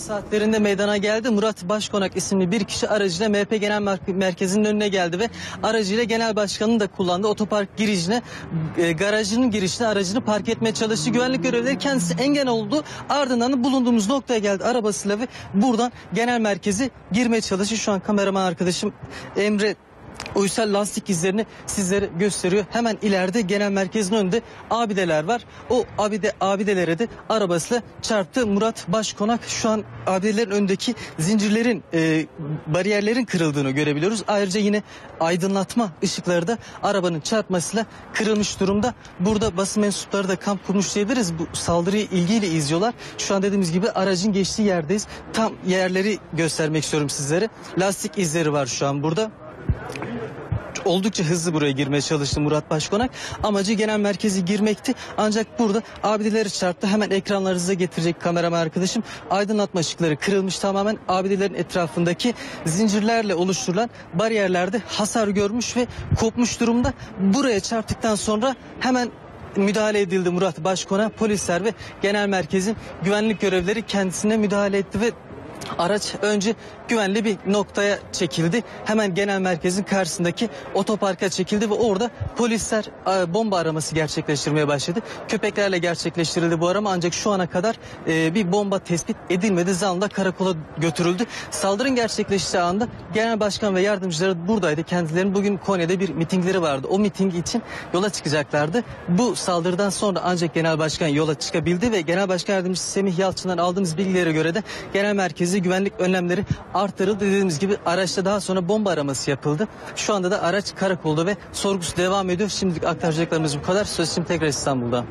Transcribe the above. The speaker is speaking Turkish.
saatlerinde meydana geldi. Murat Başkonak isimli bir kişi aracıyla MHP Genel Mer- Merkezi'nin önüne geldi ve aracıyla genel başkanın da kullandığı otopark girişine, e, garajının girişine aracını park etmeye çalıştı. Güvenlik görevlileri kendisi engel oldu. Ardından da bulunduğumuz noktaya geldi arabasıyla ve buradan genel merkezi girmeye çalıştı. Şu an kameraman arkadaşım Emre Uysal lastik izlerini sizlere gösteriyor. Hemen ileride genel merkezin önünde abideler var. O abide abidelere de arabasıyla çarptı. Murat Başkonak şu an abidelerin önündeki zincirlerin e, bariyerlerin kırıldığını görebiliyoruz. Ayrıca yine aydınlatma ışıkları da arabanın çarpmasıyla kırılmış durumda. Burada basın mensupları da kamp kurmuş diyebiliriz. Bu saldırıyı ilgiyle izliyorlar. Şu an dediğimiz gibi aracın geçtiği yerdeyiz. Tam yerleri göstermek istiyorum sizlere. Lastik izleri var şu an burada oldukça hızlı buraya girmeye çalıştı Murat Başkonak. Amacı genel merkezi girmekti. Ancak burada abideleri çarptı. Hemen ekranlarınıza getirecek kameraman arkadaşım. Aydınlatma ışıkları kırılmış tamamen. Abidelerin etrafındaki zincirlerle oluşturulan bariyerlerde hasar görmüş ve kopmuş durumda. Buraya çarptıktan sonra hemen müdahale edildi Murat Başkon'a. Polisler ve genel merkezin güvenlik görevlileri kendisine müdahale etti ve Araç önce güvenli bir noktaya çekildi. Hemen genel merkezin karşısındaki otoparka çekildi ve orada polisler e, bomba araması gerçekleştirmeye başladı. Köpeklerle gerçekleştirildi bu arama ancak şu ana kadar e, bir bomba tespit edilmedi. Zanla karakola götürüldü. Saldırın gerçekleştiği anda genel başkan ve yardımcıları buradaydı. Kendilerinin bugün Konya'da bir mitingleri vardı. O miting için yola çıkacaklardı. Bu saldırıdan sonra ancak genel başkan yola çıkabildi ve genel başkan yardımcısı Semih Yalçın'dan aldığımız bilgilere göre de genel merkezi güvenlik önlemleri artırıldı. Dediğimiz gibi araçta daha sonra bomba araması yapıldı. Şu anda da araç karakolda ve sorgusu devam ediyor. Şimdi aktaracaklarımız bu kadar. Söz şimdi tekrar İstanbul'da.